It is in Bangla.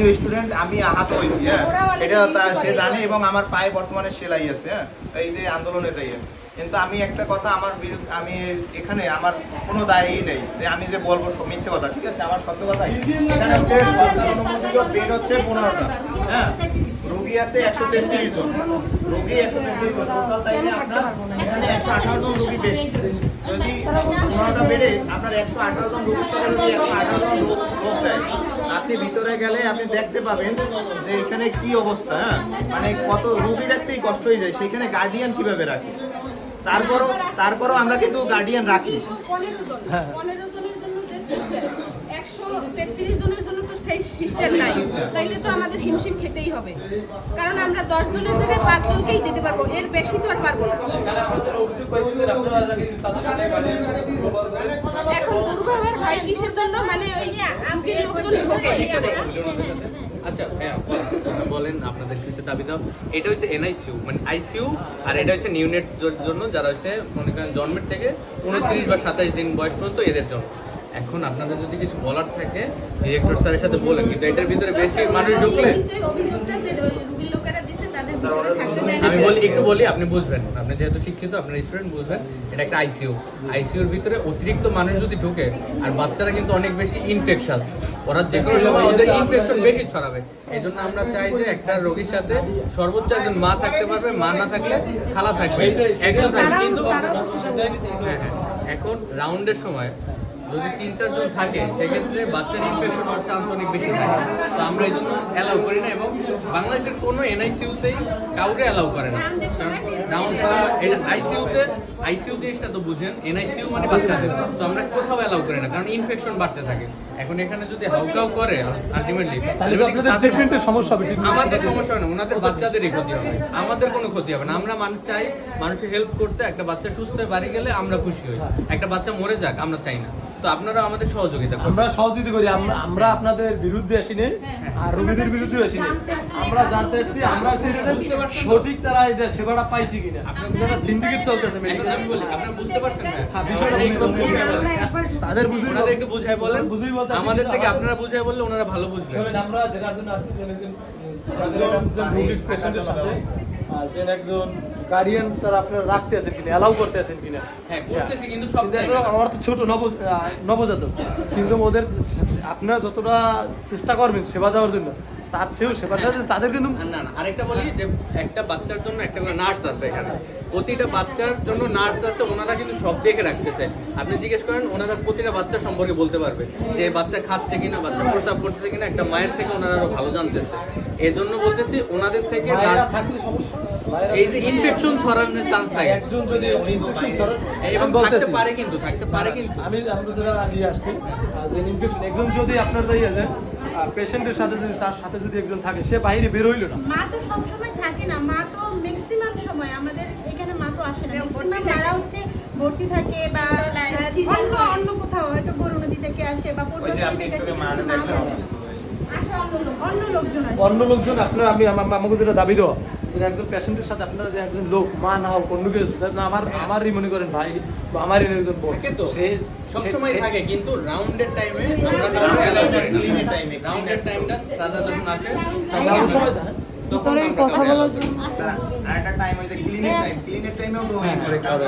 আমিও স্টুডেন্ট আমি আহত হয়েছি হ্যাঁ। এটা সে জানে এবং আমার পায়ে বর্তমানে সেলাই আছে হ্যাঁ। এই যে আন্দোলনে ইয়ে কিন্তু আমি একটা কথা, আমার বিরুদ্ধে, আমি এখানে আমার কোনো দায়ই নেই যে আমি যে বলব মিথ্যে কথা, ঠিক আছে? আমার সত্য কথা এখানে হচ্ছে সরকার অনুমোদিত বেড হচ্ছে পনেরোটা হ্যাঁ। রোগী আছে একশো তেত্রিশ জন। রোগী একশো তেত্রিশ জন। টোটাল তাইলে আপনার এখানে একশো আঠারো জন রোগী বেশি। যদি পনেরোটা বেডে আপনার একশো আঠারো জন রোগীর সাথে যদি একশো আঠারো জন লোক দেয়। আপনি ভিতরে গেলে আপনি দেখতে পাবেন যে এখানে কি অবস্থা হ্যাঁ? মানে কত রুগী রাখতেই কষ্ট হয়ে যায়। সেখানে গার্ডিয়ান কীভাবে রাখে? তারপরও তারপরও আমরা কিন্তু গার্ডিয়ান রাখি। পনেরো জনের জন্য তো তাইলে তো আমাদের হিমশিম খেতেই হবে। কারণ আমরা দিতে পারব। এর বেশি তো আর পারব না এখন দুর্ব্যবহার হয় কিসের জন্য মানে ওই রুগীর লোকজন ঢোকে ভিতরে আচ্ছা হ্যাঁ বলেন আপনাদের কিছু দাবি দাও। এটা হচ্ছে এনআইসিউ মানে আইসিইউ আর এটা হচ্ছে নিউনেট জন্য যারা হচ্ছে মনে করেন জন্মের থেকে উনত্রিশ বা সাতাইশ দিন বয়স পর্যন্ত এদের জন্য এখন আপনাদের যদি কিছু বলার থাকে ডিরেক্টর স্যারের সাথে বলেন কিন্তু এটার ভিতরে বেশি মানুষ ঢুকলে অভিযোগটা যে ভিতরে থাকতে দেয় না। আমি বলি একটু বলি আপনি বুঝবেন। আপনি যেহেতু শিক্ষিত আপনার স্টুডেন্ট বুঝবেন এটা একটা আইসিইউ আইসিইউর ভিতরে অতিরিক্ত মানুষ যদি ঢোকে আর বাচ্চারা কিন্তু অনেক বেশি ইনফেকশাস ওরা যে কোনো সময় ওদের ইনফেকশন বেশি ছড়াবে। এই জন্য আমরা চাই যে একটা রোগীর সাথে সর্বোচ্চ একজন মা থাকতে পারবে মা না থাকলে খালা থাকবে। একজন থাকবে কিন্তু হ্যাঁ হ্যাঁ। এখন রাউন্ডের সময় যদি তিন চারজন থাকে সেক্ষেত্রে বাচ্চার ইনফেকশন হওয়ার চান্স অনেক বেশি থাকে। তো আমরা এই জন্য অ্যালাউ করি না এবং বাংলাদেশের কোনো এনআইসিউতেই কাউকে অ্যালাউ করে না। কারণ রাউন্ডটা এটা আইসিইউতে আইসিইউ জিনিসটা তো বুঝেন এনআইসিইউ মানে বাচ্চা আছে। তো আমরা কোথাও অ্যালাউ করি না কারণ ইনফেকশন বাড়তে থাকে। এখন এখানে যদি হাউকাউ করে আলটিমেটলি তাহলে আপনাদের ট্রিটমেন্টের সমস্যা হবে আমাদের সমস্যা হয় না ওনাদের বাচ্চাদেরই ক্ষতি হবে। আমাদের কোনো ক্ষতি হবে না। আমরা মানুষ চাই মানুষের হেল্প করতে একটা বাচ্চা সুস্থ হয়ে বাড়ি গেলে আমরা খুশি হই। একটা বাচ্চা মরে যাক আমরা চাই না। তো আপনারা আমাদের সহযোগিতা আমরা সহযোগিতা করি আমরা আপনাদের বিরুদ্ধে আসি নেই আর রোগীদের বিরুদ্ধে আসি নেই আমরা জানতে এসেছি আমরা সঠিক তারা এটা সেবাটা পাইছি কিনা। আপনার সিন্ডিকেট চলতেছে মেডিকেল আমি বলি আপনারা বুঝতে পারছেন হ্যাঁ, বিষয়টা বুঝতে একটু। তাদের বুঝুই একটু বুঝাই বলেন। বুঝুই বলতে আমাদের থেকে আপনারা বুঝাই বললে ওনারা ভালো বুঝবেন। শোনেন, আমরা যেটার জন্য আসছি যে একজন গার্ডিয়ান তারা আপনারা রাখতে আছেন কিনা অ্যালাউ করতে আছেন কিনা? হ্যাঁ। আমার তো ছোট নব নবজাতক। কিন্তু ওদের আপনারা যতটা চেষ্টা করবেন সেবা দেওয়ার জন্য তার চেয়েও সেবার সাথে তাদের কিন্তু না না আরেকটা বলি যে একটা বাচ্চার জন্য একটা করে নার্স আছে এখানে। প্রতিটা বাচ্চার জন্য নার্স আছে ওনারা কিন্তু সব দেখে রাখতেছে। আপনি জিজ্ঞেস করেন ওনারা প্রতিটা বাচ্চা সম্পর্কে বলতে পারবে যে বাচ্চা খাচ্ছে কিনা বাচ্চা প্রস্রাব করতেছে কিনা একটা মায়ের থেকে ওনারা আরও ভালো জানতেছে। এজন্য বলতেছি ওনাদের থেকে থাকলে সমস্যা। এই যে ইনফেকশন ছড়ানোর চান্স থাকে। একজন যদি ইনফেকশন ছড়ায় এবং থাকতে পারে কিন্তু থাকতে পারে কিন্তু। আমি আমরা যারা নিয়ে আসছি যে ইনফেকশন একজন যদি আপনার যাই পেশেন্টের সাথে যদি তার সাথে যদি একজন থাকে সে বাইরে বের হইল না। মা তো সব সময় থাকে না মা তো ম্যাক্সিমাম সময় আমাদের এখানে মা তো আসে না। ম্যাক্সিমাম মারা হচ্ছে ভর্তি থাকে বা অন্য অন্য কোথাও হয়তো থেকে আসে বা ওই যে থেকে আসে হয়ে অন্য লোকজন আসে। অন্য লোকজন আপনার আমি আমা- আমাকে যেটা দাবি দেওয়া যে একজন পেশেন্টের সাথে আপনারা যে একজন লোক মা না হোক অন্য কেউ আমার আমারই মনে করেন ভাই বা আমারই একজন বোন। তো। সে সবসময় থাকে কিন্তু রাউন্ডের টাইমে আমরা রাউন্ডের এর টাইমটা সাদা যখন আসে আরেকটা টাইম হয়েছে ক্লিনের টাইম ক্লিনের টাইমেও করে কারও